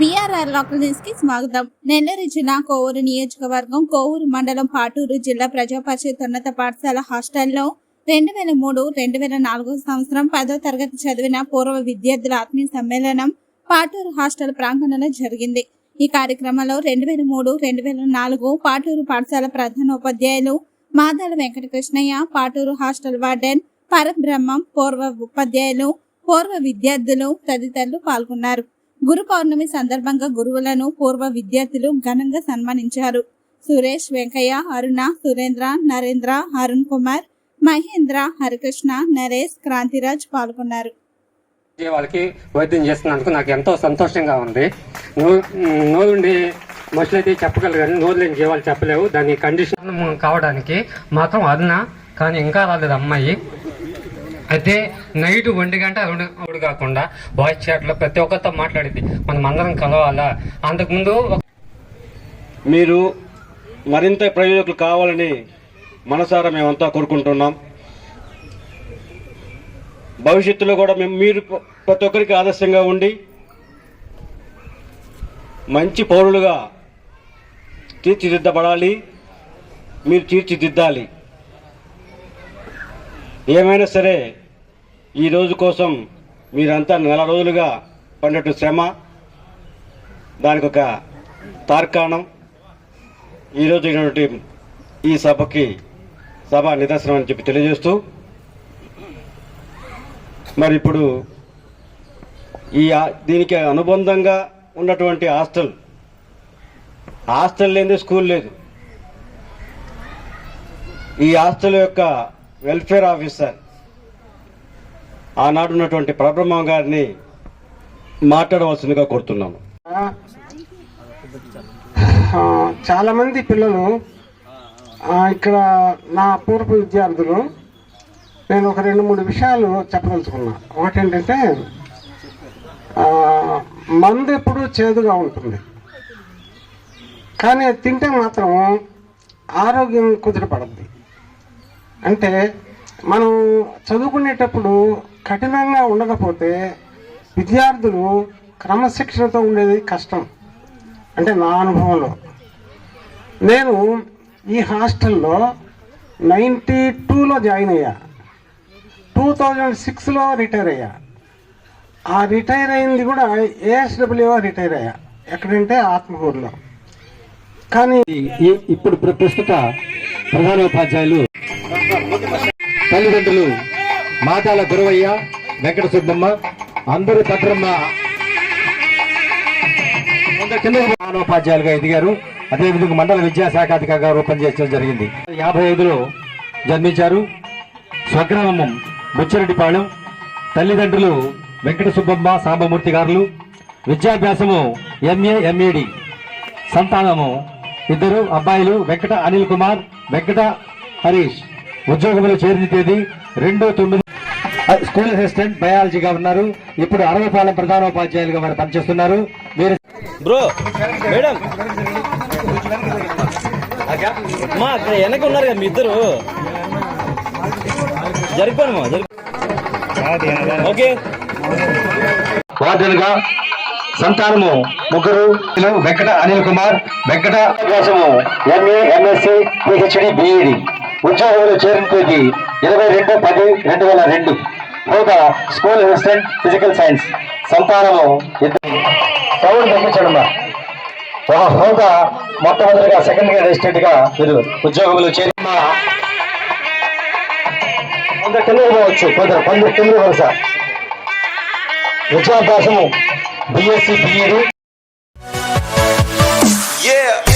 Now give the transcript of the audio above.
BRR local న్యూస్కి స్వాగతం. నెల్లూరు జిల్లా కోవూరు నియోజకవర్గం కోవూరు మండలం పాటూరు జిల్లా ప్రజా పరిషత్ ఉన్నత పాఠశాల హాస్టల్లో రెండు వేల మూడు రెండు వేల నాలుగో సంవత్సరం పదో తరగతి చదివిన పూర్వ విద్యార్థుల ఆత్మీయ సమ్మేళనం పాటూరు హాస్టల్ ప్రాంగణంలో జరిగింది. ఈ కార్యక్రమంలో రెండు వేల మూడు రెండు వేల నాలుగు పాటూరు పాఠశాల ప్రధాన ఉపాధ్యాయులు మాదాల వెంకటకృష్ణయ్య పాటూరు హాస్టల్ వార్డెన్ పరబ్రహ్మం పూర్వ ఉపాధ్యాయులు పూర్వ విద్యార్థులు తదితరులు పాల్గొన్నారు. గురు పౌర్ణమి సందర్భంగా గురువులను పూర్వ విద్యార్థులు ఘనంగా సన్మానించారు. సురేష్ వెంకయ్య అరుణ సురేంద్ర నరేంద్ర అరుణ్ కుమార్ మహేంద్ర హరికృష్ణ నరేష్ క్రాంతిరాజ్ పాల్గొన్నారు. వాళ్ళకి వైద్యం చేస్తున్నందుకు నాకు ఎంతో సంతోషంగా ఉంది. నో- నోరుండి మనుషులైతే చెప్పగలరు కానీ నోరు లేని జీవాలు చెప్పలేవు. దాని కండిషన్ కావడానికి మాత్రం అరుణ కానీ ఇంకా రాలేదు అమ్మాయి. అయితే నైట్ ఒంటి గంట రెండు కాకుండా వాయిస్ చాట్లో ప్రతి ఒక్కరితో మాట్లాడింది మనం అందరం కలవాలా? అంతకుముందు మీరు మరింత ప్రయోజకులు కావాలని మనసారా మేమంతా కోరుకుంటున్నాం. భవిష్యత్తులో కూడా మేము మీరు ప్రతి ఒక్కరికి ఆదర్శంగా ఉండి మంచి పౌరులుగా తీర్చిదిద్దబడాలి. మీరు తీర్చిదిద్దాలి. ఏమైనా సరే ఈ రోజు కోసం మీరంతా నెల రోజులుగా పడినట్టు శ్రమ దానికి ఒక తార్కాణం ఈరోజు ఇటువంటి ఈ సభకి సభ నిదర్శనం అని చెప్పి తెలియజేస్తూ మరి ఇప్పుడు ఈ దీనికి అనుబంధంగా ఉన్నటువంటి హాస్టల్ హాస్టల్ లేని స్కూల్ లేదు. ఈ హాస్టల్ యొక్క వెల్ఫేర్ ఆఫీసర్. ఆనాడు ఉన్నటువంటి గారిని మాట్లాడవలసిందిగా కోరుతున్నాను. చాలామంది చాలా మంది పిల్లలు ఇక్కడ నా పూర్వ విద్యార్థులు నేను ఒక రెండు మూడు విషయాలు చెప్పదలుచుకున్నా. ఒకటి ఏంటంటే మందు ఎప్పుడు చేదుగా ఉంటుంది. కానీ అది తింటే మాత్రం ఆరోగ్యం కుదిరపడద్ది అంటే మనం చదువుకునేటప్పుడు కఠినంగా ఉండకపోతే విద్యార్థులు క్రమశిక్షణతో ఉండేది కష్టం. అంటే నా అనుభవంలో. నేను ఈ హాస్టల్లో నైంటీ టూలో జాయిన్ అయ్యా. టూ థౌజండ్ సిక్స్లో రిటైర్ అయ్యా. ఆ రిటైర్ అయింది కూడా ఏఎస్డబ్ల్యూఓ రిటైర్ అయ్యా. ఎక్కడంటే ఆత్మకూరులో. కానీ ఇప్పుడు ప్రస్తుత ప్రధానోపాధ్యాయులు తల్లిదండ్రులు మాతాల గురవయ్య వెంకట సుబ్బమ్మ అందరూ భద్రమ్మ. మానోపాధ్యాయులుగా ప్రధానోపాధ్యాయులుగా ఎదిగారు. అదేవిధంగా మండల విద్యాశాఖాధికారిగా చేయడం జరిగింది. యాభై ఐదులో జన్మించారు. స్వగ్రామం బుచ్చిరెడ్డిపాళెం తల్లిదండ్రులు వెంకట సుబ్బమ్మ సాంబమూర్తి గారులు. విద్యాభ్యాసము ఎంఏ ఎంఏడి సంతానము ఇద్దరు అబ్బాయిలు వెంకట అనిల్ కుమార్ వెంకట హరీష్. ఉద్యోగంలో చేరిన తేదీ రెండు తొమ్మిది. స్కూల్ అసిస్టెంట్ బయాలజీగా ఉన్నారు. ఇప్పుడు అరవపాలెం ప్రధానోపాధ్యాయులుగా వారు పనిచేస్తున్నారు. వీరు బ్రో మేడం. మా అక్కడ వెనక ఉన్నారు కదా మీ ఇద్దరు. జరిపాను ఓకే. వార్డెన్గా సంతానము ముగ్గురు వెంకట అనిల్ కుమార్ వెంకట వ్యాసము ఎంఏ ఎంఎస్సి పిహెచ్డి బిఈడి. ఉద్యోగంలో చేరిన తేదీ ఇరవై రెండు పది రెండు వేల రెండు. హోదా స్కూల్ అసిస్టెంట్ ఫిజికల్ సైన్స్. సంతానము ఇద్దరు. సౌండ్ తగ్గించడం ఒక హోదా మొట్టమొదటిగా సెకండ్ గ్రేడ్ అసిస్టెంట్గా మీరు ఉద్యోగంలో చేరి కొందరు కిందకు కొందరు కొందరు కిందకు వరుస. విద్యాభ్యాసము బిఎస్సి బిఈడి Yeah!